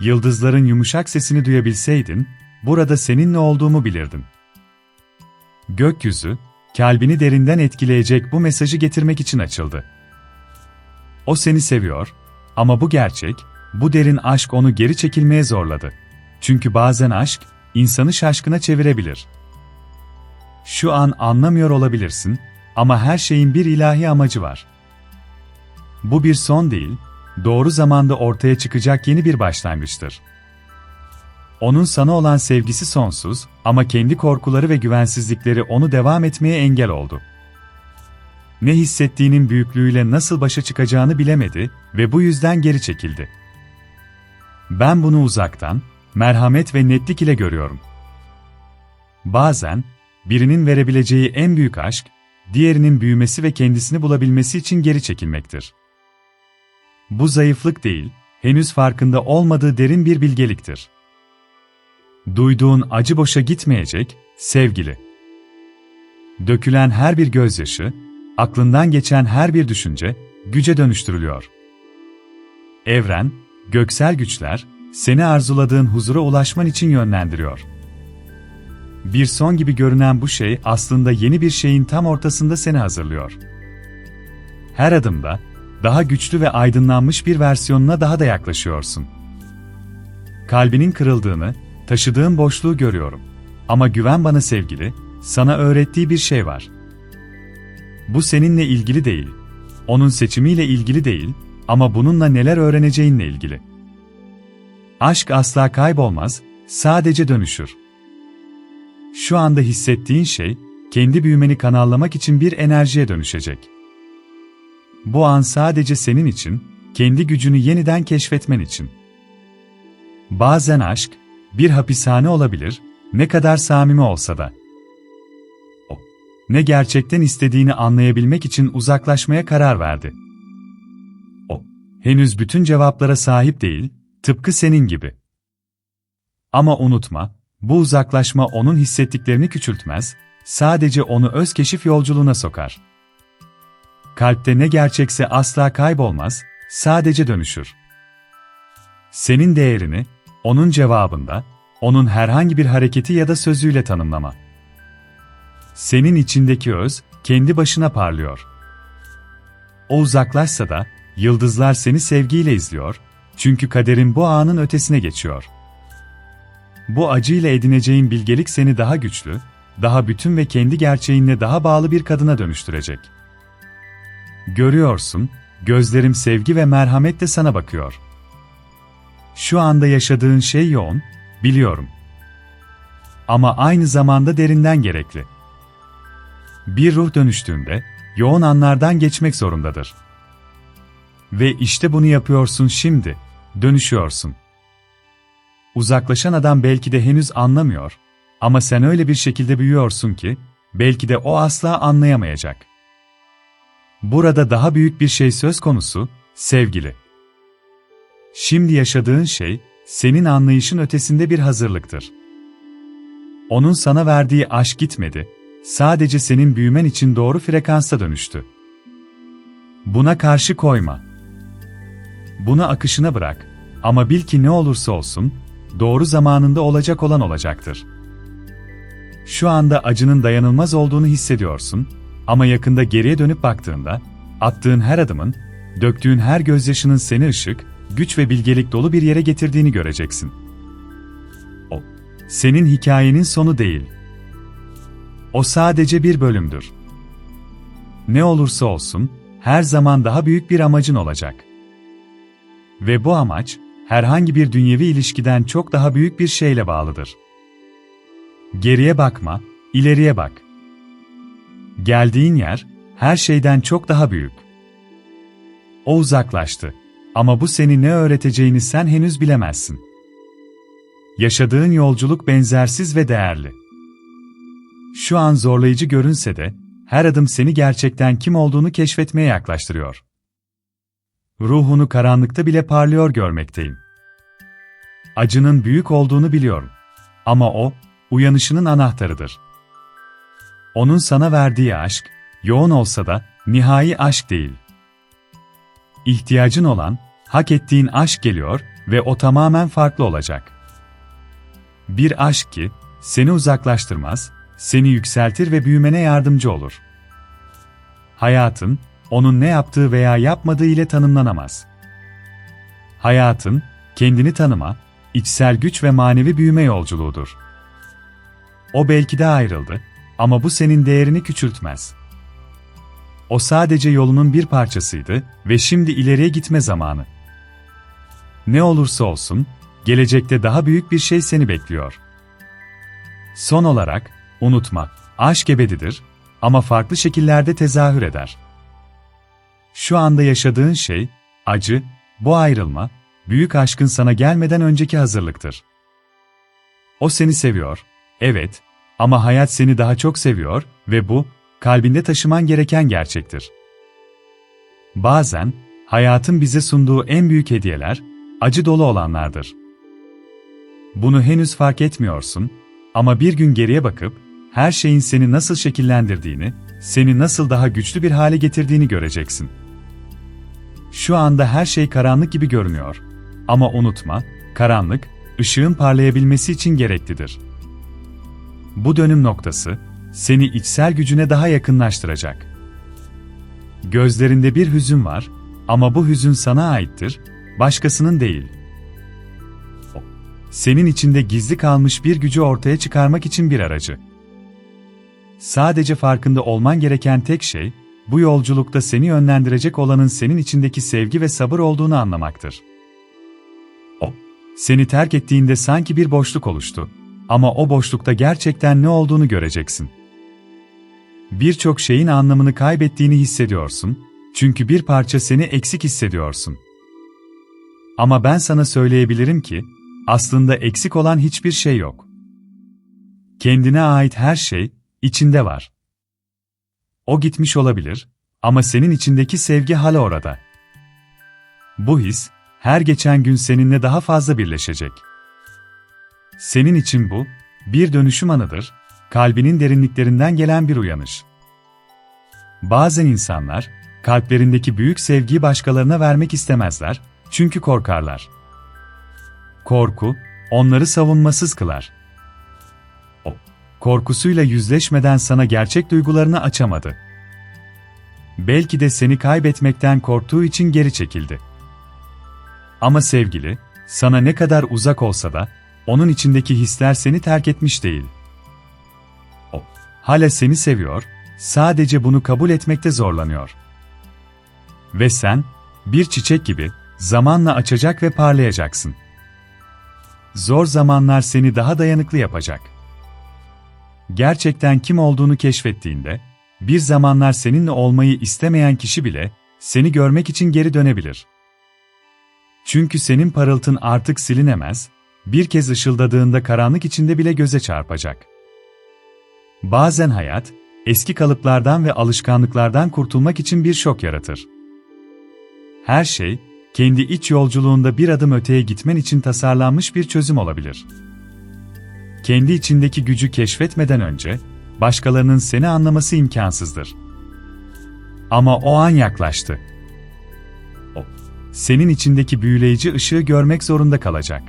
yıldızların yumuşak sesini duyabilseydin, burada seninle olduğumu bilirdin. Gökyüzü, kalbini derinden etkileyecek bu mesajı getirmek için açıldı. O seni seviyor ama bu gerçek, bu derin aşk onu geri çekilmeye zorladı. Çünkü bazen aşk, insanı şaşkına çevirebilir. Şu an anlamıyor olabilirsin ama her şeyin bir ilahi amacı var. Bu bir son değil, doğru zamanda ortaya çıkacak yeni bir başlangıçtır. Onun sana olan sevgisi sonsuz ama kendi korkuları ve güvensizlikleri onu devam etmeye engel oldu. Ne hissettiğinin büyüklüğüyle nasıl başa çıkacağını bilemedi ve bu yüzden geri çekildi. Ben bunu uzaktan, merhamet ve netlik ile görüyorum. Bazen, birinin verebileceği en büyük aşk, diğerinin büyümesi ve kendisini bulabilmesi için geri çekilmektir. Bu zayıflık değil, henüz farkında olmadığı derin bir bilgeliktir. Duyduğun acı boşa gitmeyecek, sevgili. Dökülen her bir gözyaşı, aklından geçen her bir düşünce, güce dönüştürülüyor. Evren, göksel güçler, seni arzuladığın huzura ulaşman için yönlendiriyor. Bir son gibi görünen bu şey aslında yeni bir şeyin tam ortasında seni hazırlıyor. Her adımda, daha güçlü ve aydınlanmış bir versiyonuna daha da yaklaşıyorsun. Kalbinin kırıldığını, taşıdığın boşluğu görüyorum. Ama güven bana sevgili, sana öğrettiği bir şey var. Bu seninle ilgili değil. Onun seçimiyle ilgili değil ama bununla neler öğreneceğinle ilgili. Aşk asla kaybolmaz, sadece dönüşür. Şu anda hissettiğin şey, kendi büyümeni kanallamak için bir enerjiye dönüşecek. Bu an sadece senin için, kendi gücünü yeniden keşfetmen için. Bazen aşk, bir hapishane olabilir, ne kadar samimi olsa da. O, ne gerçekten istediğini anlayabilmek için uzaklaşmaya karar verdi. O, henüz bütün cevaplara sahip değil, tıpkı senin gibi. Ama unutma, bu uzaklaşma onun hissettiklerini küçültmez, sadece onu öz keşif yolculuğuna sokar. Kalpte ne gerçekse asla kaybolmaz, sadece dönüşür. Senin değerini, onun cevabında, onun herhangi bir hareketi ya da sözüyle tanımlama. Senin içindeki öz, kendi başına parlıyor. O uzaklaşsa da, yıldızlar seni sevgiyle izliyor, çünkü kaderin bu anın ötesine geçiyor. Bu acıyla edineceğin bilgelik seni daha güçlü, daha bütün ve kendi gerçeğinle daha bağlı bir kadına dönüştürecek. Görüyorsun, gözlerim sevgi ve merhametle sana bakıyor. Şu anda yaşadığın şey yoğun, biliyorum. Ama aynı zamanda derinden gerekli. Bir ruh dönüştüğünde, yoğun anlardan geçmek zorundadır. Ve işte bunu yapıyorsun şimdi, dönüşüyorsun. Uzaklaşan adam belki de henüz anlamıyor ama sen öyle bir şekilde büyüyorsun ki, belki de o asla anlayamayacak. Burada daha büyük bir şey söz konusu, sevgili. Şimdi yaşadığın şey, senin anlayışın ötesinde bir hazırlıktır. Onun sana verdiği aşk gitmedi, sadece senin büyümen için doğru frekansa dönüştü. Buna karşı koyma. Bunu akışına bırak ama bil ki ne olursa olsun, doğru zamanında olacak olan olacaktır. Şu anda acının dayanılmaz olduğunu hissediyorsun ama yakında geriye dönüp baktığında, attığın her adımın, döktüğün her gözyaşının seni ışık, güç ve bilgelik dolu bir yere getirdiğini göreceksin. O, senin hikayenin sonu değil. O sadece bir bölümdür. Ne olursa olsun, her zaman daha büyük bir amacın olacak. Ve bu amaç, herhangi bir dünyevi ilişkiden çok daha büyük bir şeyle bağlıdır. Geriye bakma, ileriye bak. Geldiğin yer, her şeyden çok daha büyük. O uzaklaştı. Ama bu seni ne öğreteceğini sen henüz bilemezsin. Yaşadığın yolculuk benzersiz ve değerli. Şu an zorlayıcı görünse de, her adım seni gerçekten kim olduğunu keşfetmeye yaklaştırıyor. Ruhunu karanlıkta bile parlıyor görmekteyim. Acının büyük olduğunu biliyorum. Ama o, uyanışının anahtarıdır. Onun sana verdiği aşk, yoğun olsa da, nihai aşk değil. İhtiyacın olan, hak ettiğin aşk geliyor ve o tamamen farklı olacak. Bir aşk ki, seni uzaklaştırmaz, seni yükseltir ve büyümene yardımcı olur. Hayatın, onun ne yaptığı veya yapmadığı ile tanımlanamaz. Hayatın, kendini tanıma, içsel güç ve manevi büyüme yolculuğudur. O belki de ayrıldı ama bu senin değerini küçültmez. O sadece yolunun bir parçasıydı ve şimdi ileriye gitme zamanı. Ne olursa olsun, gelecekte daha büyük bir şey seni bekliyor. Son olarak, unutma, aşk ebedidir ama farklı şekillerde tezahür eder. Şu anda yaşadığın şey, acı, bu ayrılma, büyük aşkın sana gelmeden önceki hazırlıktır. O seni seviyor, evet, ama hayat seni daha çok seviyor ve bu, kalbinde taşıman gereken gerçektir. Bazen, hayatın bize sunduğu en büyük hediyeler, acı dolu olanlardır. Bunu henüz fark etmiyorsun ama bir gün geriye bakıp, her şeyin seni nasıl şekillendirdiğini, seni nasıl daha güçlü bir hale getirdiğini göreceksin. Şu anda her şey karanlık gibi görünüyor. Ama unutma, karanlık, ışığın parlayabilmesi için gereklidir. Bu dönüm noktası, seni içsel gücüne daha yakınlaştıracak. Gözlerinde bir hüzün var ama bu hüzün sana aittir, başkasının değil. Senin içinde gizli kalmış bir gücü ortaya çıkarmak için bir aracı. Sadece farkında olman gereken tek şey, bu yolculukta seni yönlendirecek olanın senin içindeki sevgi ve sabır olduğunu anlamaktır. O, seni terk ettiğinde sanki bir boşluk oluştu. Ama o boşlukta gerçekten ne olduğunu göreceksin. Birçok şeyin anlamını kaybettiğini hissediyorsun, çünkü bir parça seni eksik hissediyorsun. Ama ben sana söyleyebilirim ki, aslında eksik olan hiçbir şey yok. Kendine ait her şey, içinde var. O gitmiş olabilir ama senin içindeki sevgi hala orada. Bu his, her geçen gün seninle daha fazla birleşecek. Senin için bu, bir dönüşüm anıdır, kalbinin derinliklerinden gelen bir uyanış. Bazen insanlar, kalplerindeki büyük sevgiyi başkalarına vermek istemezler, çünkü korkarlar. Korku, onları savunmasız kılar. O, korkusuyla yüzleşmeden sana gerçek duygularını açamadı. Belki de seni kaybetmekten korktuğu için geri çekildi. Ama sevgili, sana ne kadar uzak olsa da, onun içindeki hisler seni terk etmiş değil. O, hala seni seviyor, sadece bunu kabul etmekte zorlanıyor. Ve sen, bir çiçek gibi, zamanla açacak ve parlayacaksın. Zor zamanlar seni daha dayanıklı yapacak. Gerçekten kim olduğunu keşfettiğinde, bir zamanlar seninle olmayı istemeyen kişi bile, seni görmek için geri dönebilir. Çünkü senin parıltın artık silinemez, bir kez ışıldadığında karanlık içinde bile göze çarpacak. Bazen hayat, eski kalıplardan ve alışkanlıklardan kurtulmak için bir şok yaratır. Her şey, kendi iç yolculuğunda bir adım öteye gitmen için tasarlanmış bir çözüm olabilir. Kendi içindeki gücü keşfetmeden önce, başkalarının seni anlaması imkansızdır. Ama o an yaklaştı. O, senin içindeki büyüleyici ışığı görmek zorunda kalacak.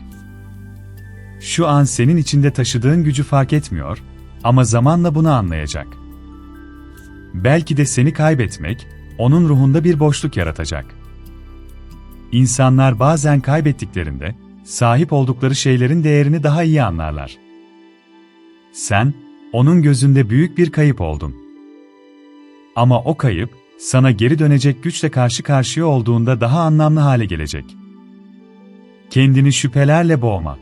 Şu an senin içinde taşıdığın gücü fark etmiyor ama zamanla bunu anlayacak. Belki de seni kaybetmek, onun ruhunda bir boşluk yaratacak. İnsanlar bazen kaybettiklerinde, sahip oldukları şeylerin değerini daha iyi anlarlar. Sen, onun gözünde büyük bir kayıp oldun. Ama o kayıp, sana geri dönecek güçle karşı karşıya olduğunda daha anlamlı hale gelecek. Kendini şüphelerle boğma.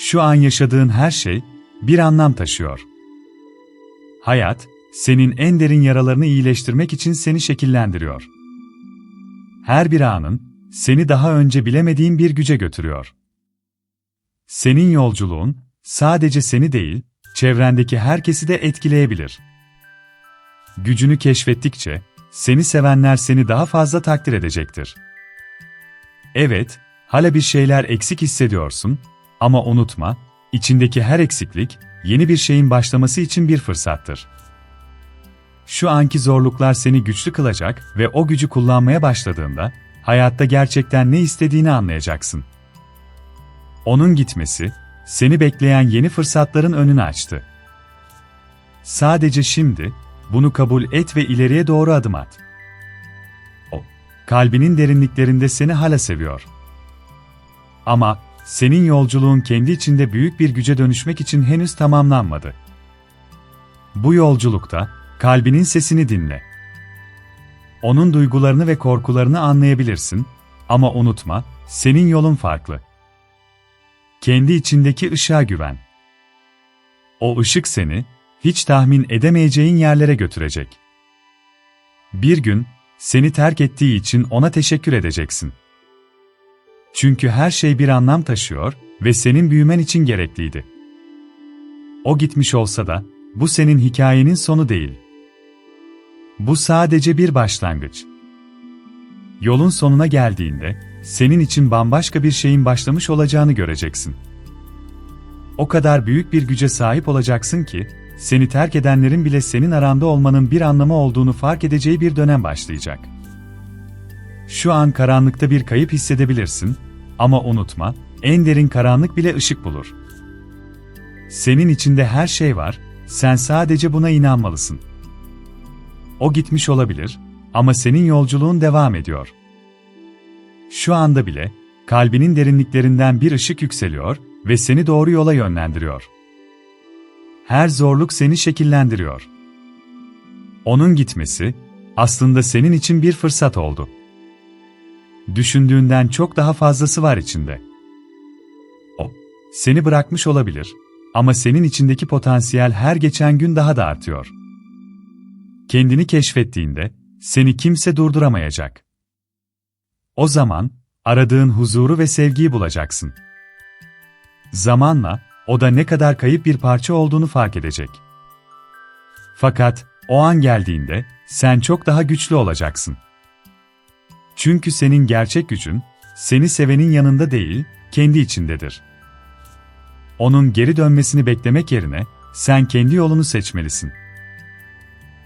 Şu an yaşadığın her şey, bir anlam taşıyor. Hayat, senin en derin yaralarını iyileştirmek için seni şekillendiriyor. Her bir anın, seni daha önce bilemediğin bir güce götürüyor. Senin yolculuğun, sadece seni değil, çevrendeki herkesi de etkileyebilir. Gücünü keşfettikçe, seni sevenler seni daha fazla takdir edecektir. Evet, hala bir şeyler eksik hissediyorsun ama unutma, içindeki her eksiklik, yeni bir şeyin başlaması için bir fırsattır. Şu anki zorluklar seni güçlü kılacak ve o gücü kullanmaya başladığında, hayatta gerçekten ne istediğini anlayacaksın. Onun gitmesi, seni bekleyen yeni fırsatların önünü açtı. Sadece şimdi, bunu kabul et ve ileriye doğru adım at. O, kalbinin derinliklerinde seni hala seviyor. Ama, senin yolculuğun kendi içinde büyük bir güce dönüşmek için henüz tamamlanmadı. Bu yolculukta, kalbinin sesini dinle. Onun duygularını ve korkularını anlayabilirsin ama unutma, senin yolun farklı. Kendi içindeki ışığa güven. O ışık seni, hiç tahmin edemeyeceğin yerlere götürecek. Bir gün, seni terk ettiği için ona teşekkür edeceksin. Çünkü her şey bir anlam taşıyor ve senin büyümen için gerekliydi. O gitmiş olsa da, bu senin hikayenin sonu değil. Bu sadece bir başlangıç. Yolun sonuna geldiğinde, senin için bambaşka bir şeyin başlamış olacağını göreceksin. O kadar büyük bir güce sahip olacaksın ki, seni terk edenlerin bile senin aranda olmanın bir anlamı olduğunu fark edeceği bir dönem başlayacak. Şu an karanlıkta bir kayıp hissedebilirsin ama unutma, en derin karanlık bile ışık bulur. Senin içinde her şey var, sen sadece buna inanmalısın. O gitmiş olabilir ama senin yolculuğun devam ediyor. Şu anda bile kalbinin derinliklerinden bir ışık yükseliyor ve seni doğru yola yönlendiriyor. Her zorluk seni şekillendiriyor. Onun gitmesi aslında senin için bir fırsat oldu. Düşündüğünden çok daha fazlası var içinde. O seni bırakmış olabilir ama senin içindeki potansiyel her geçen gün daha da artıyor. Kendini keşfettiğinde seni kimse durduramayacak. O zaman aradığın huzuru ve sevgiyi bulacaksın. Zamanla o da ne kadar kayıp bir parça olduğunu fark edecek. Fakat o an geldiğinde sen çok daha güçlü olacaksın. Çünkü senin gerçek gücün seni sevenin yanında değil, kendi içindedir. Onun geri dönmesini beklemek yerine sen kendi yolunu seçmelisin.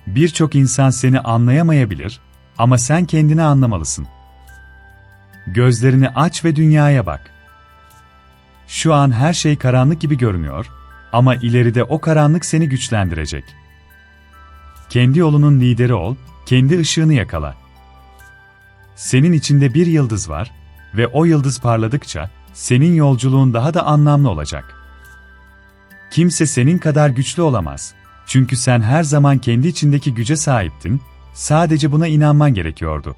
Birçok insan seni anlayamayabilir ama sen kendini anlamalısın. Gözlerini aç ve dünyaya bak. Şu an her şey karanlık gibi görünüyor ama ileride o karanlık seni güçlendirecek. Kendi yolunun lideri ol, kendi ışığını yakala. Senin içinde bir yıldız var ve o yıldız parladıkça senin yolculuğun daha da anlamlı olacak. Kimse senin kadar güçlü olamaz. Çünkü sen her zaman kendi içindeki güce sahiptin, sadece buna inanman gerekiyordu.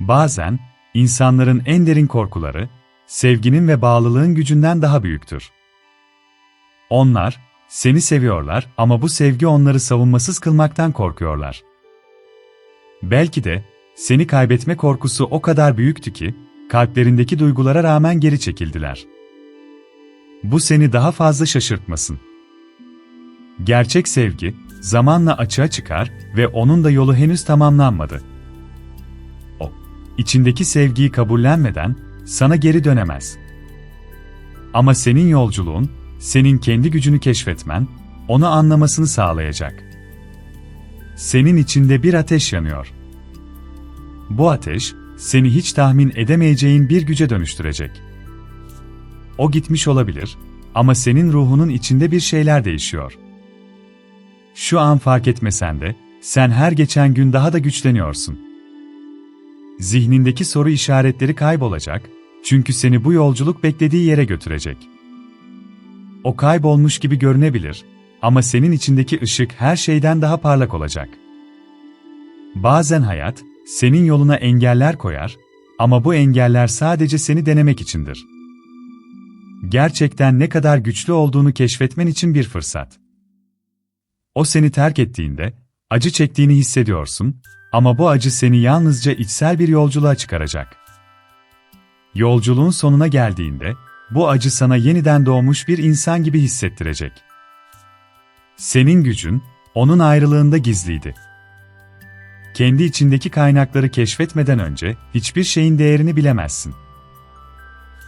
Bazen, insanların en derin korkuları, sevginin ve bağlılığın gücünden daha büyüktür. Onlar, seni seviyorlar ama bu sevgi onları savunmasız kılmaktan korkuyorlar. Belki de, seni kaybetme korkusu o kadar büyüktü ki, kalplerindeki duygulara rağmen geri çekildiler. Bu seni daha fazla şaşırtmasın. Gerçek sevgi, zamanla açığa çıkar ve onun da yolu henüz tamamlanmadı. O, içindeki sevgiyi kabullenmeden sana geri dönemez. Ama senin yolculuğun, senin kendi gücünü keşfetmen, onu anlamasını sağlayacak. Senin içinde bir ateş yanıyor. Bu ateş, seni hiç tahmin edemeyeceğin bir güce dönüştürecek. O gitmiş olabilir ama senin ruhunun içinde bir şeyler değişiyor. Şu an fark etmesen de, sen her geçen gün daha da güçleniyorsun. Zihnindeki soru işaretleri kaybolacak, çünkü seni bu yolculuk beklediği yere götürecek. O kaybolmuş gibi görünebilir ama senin içindeki ışık her şeyden daha parlak olacak. Bazen hayat, senin yoluna engeller koyar ama bu engeller sadece seni denemek içindir. Gerçekten ne kadar güçlü olduğunu keşfetmen için bir fırsat. O seni terk ettiğinde, acı çektiğini hissediyorsun ama bu acı seni yalnızca içsel bir yolculuğa çıkaracak. Yolculuğun sonuna geldiğinde, bu acı sana yeniden doğmuş bir insan gibi hissettirecek. Senin gücün, onun ayrılığında gizliydi. Kendi içindeki kaynakları keşfetmeden önce hiçbir şeyin değerini bilemezsin.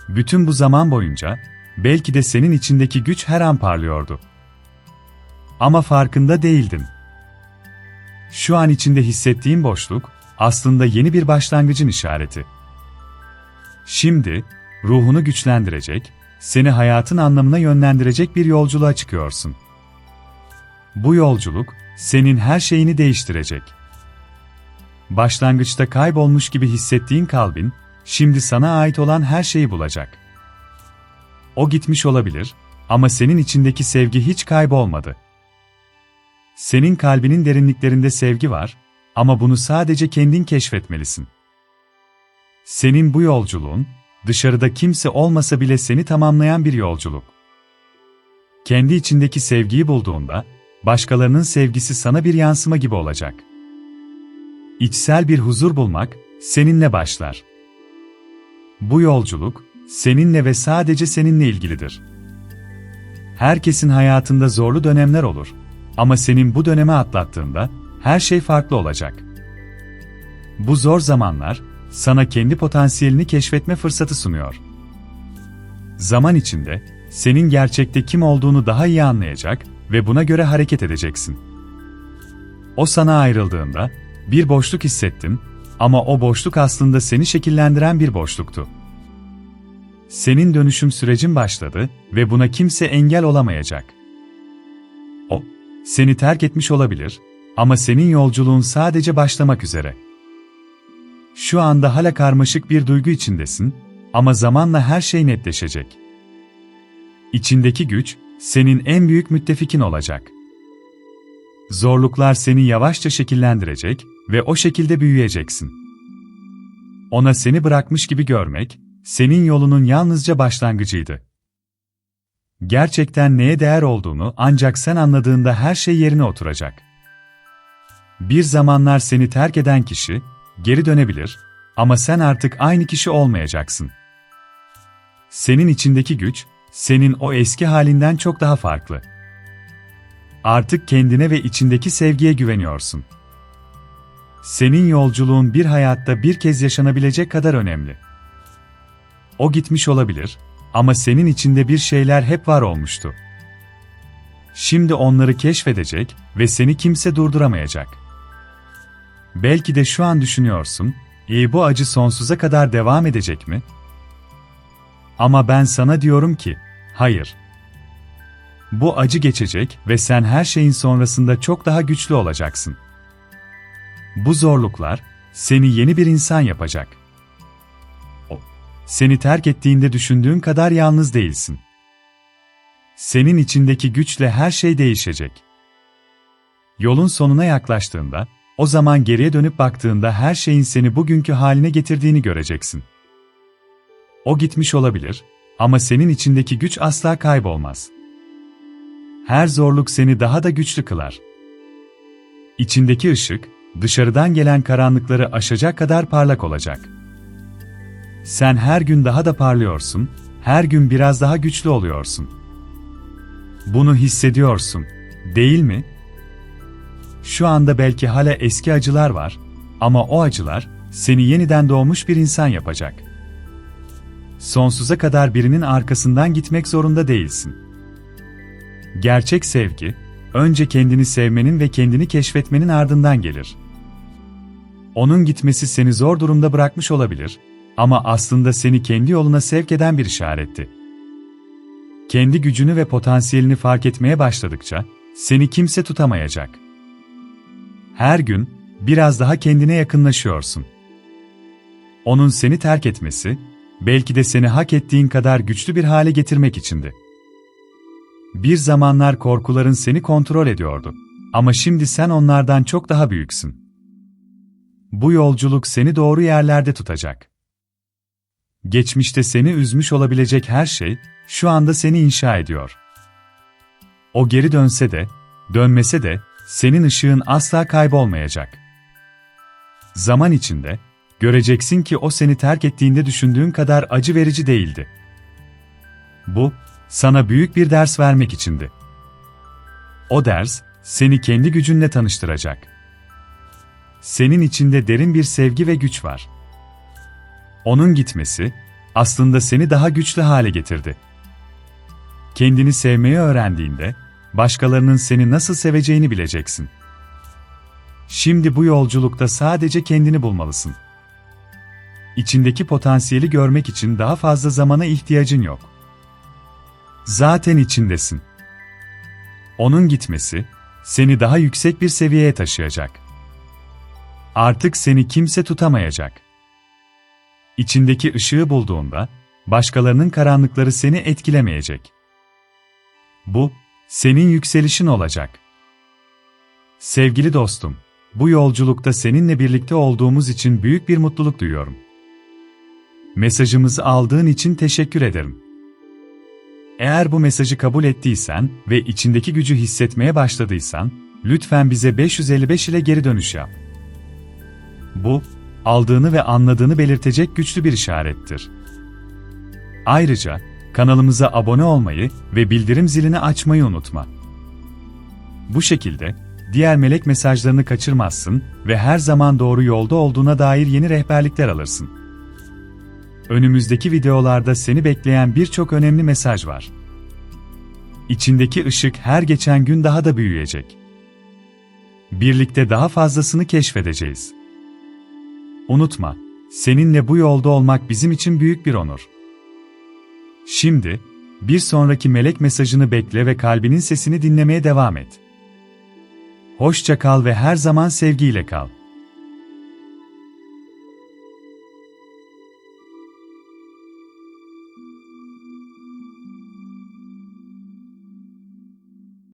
Bütün bu zaman boyunca, belki de senin içindeki güç her an parlıyordu. Ama farkında değildin. Şu an içinde hissettiğin boşluk, aslında yeni bir başlangıcın işareti. Şimdi, ruhunu güçlendirecek, seni hayatın anlamına yönlendirecek bir yolculuğa çıkıyorsun. Bu yolculuk, senin her şeyini değiştirecek. Başlangıçta kaybolmuş gibi hissettiğin kalbin, şimdi sana ait olan her şeyi bulacak. O gitmiş olabilir ama senin içindeki sevgi hiç kaybolmadı. Senin kalbinin derinliklerinde sevgi var ama bunu sadece kendin keşfetmelisin. Senin bu yolculuğun, dışarıda kimse olmasa bile seni tamamlayan bir yolculuk. Kendi içindeki sevgiyi bulduğunda, başkalarının sevgisi sana bir yansıma gibi olacak. İçsel bir huzur bulmak, seninle başlar. Bu yolculuk, seninle ve sadece seninle ilgilidir. Herkesin hayatında zorlu dönemler olur. Ama senin bu dönemi atlattığında, her şey farklı olacak. Bu zor zamanlar, sana kendi potansiyelini keşfetme fırsatı sunuyor. Zaman içinde, senin gerçekte kim olduğunu daha iyi anlayacak ve buna göre hareket edeceksin. O sana ayrıldığında, bir boşluk hissettin ama o boşluk aslında seni şekillendiren bir boşluktu. Senin dönüşüm sürecin başladı ve buna kimse engel olamayacak. O, seni terk etmiş olabilir ama senin yolculuğun sadece başlamak üzere. Şu anda hala karmaşık bir duygu içindesin ama zamanla her şey netleşecek. İçindeki güç, senin en büyük müttefikin olacak. Zorluklar seni yavaşça şekillendirecek ve o şekilde büyüyeceksin. Ona seni bırakmış gibi görmek, senin yolunun yalnızca başlangıcıydı. Gerçekten neye değer olduğunu ancak sen anladığında her şey yerine oturacak. Bir zamanlar seni terk eden kişi, geri dönebilir ama sen artık aynı kişi olmayacaksın. Senin içindeki güç, senin o eski halinden çok daha farklı. Artık kendine ve içindeki sevgiye güveniyorsun. Senin yolculuğun bir hayatta bir kez yaşanabilecek kadar önemli. O gitmiş olabilir ama senin içinde bir şeyler hep var olmuştu. Şimdi onları keşfedecek ve seni kimse durduramayacak. Belki de şu an düşünüyorsun, iyi bu acı sonsuza kadar devam edecek mi? Ama ben sana diyorum ki, hayır. Bu acı geçecek ve sen her şeyin sonrasında çok daha güçlü olacaksın. Bu zorluklar seni yeni bir insan yapacak. O, seni terk ettiğinde düşündüğün kadar yalnız değilsin. Senin içindeki güçle her şey değişecek. Yolun sonuna yaklaştığında, o zaman geriye dönüp baktığında her şeyin seni bugünkü haline getirdiğini göreceksin. O gitmiş olabilir ama senin içindeki güç asla kaybolmaz. Her zorluk seni daha da güçlü kılar. İçindeki ışık, dışarıdan gelen karanlıkları aşacak kadar parlak olacak. Sen her gün daha da parlıyorsun, her gün biraz daha güçlü oluyorsun. Bunu hissediyorsun, değil mi? Şu anda belki hala eski acılar var ama o acılar seni yeniden doğmuş bir insan yapacak. Sonsuza kadar birinin arkasından gitmek zorunda değilsin. Gerçek sevgi, önce kendini sevmenin ve kendini keşfetmenin ardından gelir. Onun gitmesi seni zor durumda bırakmış olabilir ama aslında seni kendi yoluna sevk eden bir işaretti. Kendi gücünü ve potansiyelini fark etmeye başladıkça seni kimse tutamayacak. Her gün biraz daha kendine yakınlaşıyorsun. Onun seni terk etmesi, belki de seni hak ettiğin kadar güçlü bir hale getirmek içindi. Bir zamanlar korkuların seni kontrol ediyordu. Ama şimdi sen onlardan çok daha büyüksün. Bu yolculuk seni doğru yerlerde tutacak. Geçmişte seni üzmüş olabilecek her şey, şu anda seni inşa ediyor. O geri dönse de, dönmese de, senin ışığın asla kaybolmayacak. Zaman içinde, göreceksin ki o seni terk ettiğinde düşündüğün kadar acı verici değildi. Bu, sana büyük bir ders vermek içindi. O ders, seni kendi gücünle tanıştıracak. Senin içinde derin bir sevgi ve güç var. Onun gitmesi, aslında seni daha güçlü hale getirdi. Kendini sevmeyi öğrendiğinde, başkalarının seni nasıl seveceğini bileceksin. Şimdi bu yolculukta sadece kendini bulmalısın. İçindeki potansiyeli görmek için daha fazla zamana ihtiyacın yok. Zaten içindesin. Onun gitmesi, seni daha yüksek bir seviyeye taşıyacak. Artık seni kimse tutamayacak. İçindeki ışığı bulduğunda, başkalarının karanlıkları seni etkilemeyecek. Bu, senin yükselişin olacak. Sevgili dostum, bu yolculukta seninle birlikte olduğumuz için büyük bir mutluluk duyuyorum. Mesajımızı aldığın için teşekkür ederim. Eğer bu mesajı kabul ettiysen ve içindeki gücü hissetmeye başladıysan, lütfen bize 555 ile geri dönüş yap. Bu, aldığını ve anladığını belirtecek güçlü bir işarettir. Ayrıca, kanalımıza abone olmayı ve bildirim zilini açmayı unutma. Bu şekilde, diğer melek mesajlarını kaçırmazsın ve her zaman doğru yolda olduğuna dair yeni rehberlikler alırsın. Önümüzdeki videolarda seni bekleyen birçok önemli mesaj var. İçindeki ışık her geçen gün daha da büyüyecek. Birlikte daha fazlasını keşfedeceğiz. Unutma, seninle bu yolda olmak bizim için büyük bir onur. Şimdi, bir sonraki melek mesajını bekle ve kalbinin sesini dinlemeye devam et. Hoşça kal ve her zaman sevgiyle kal.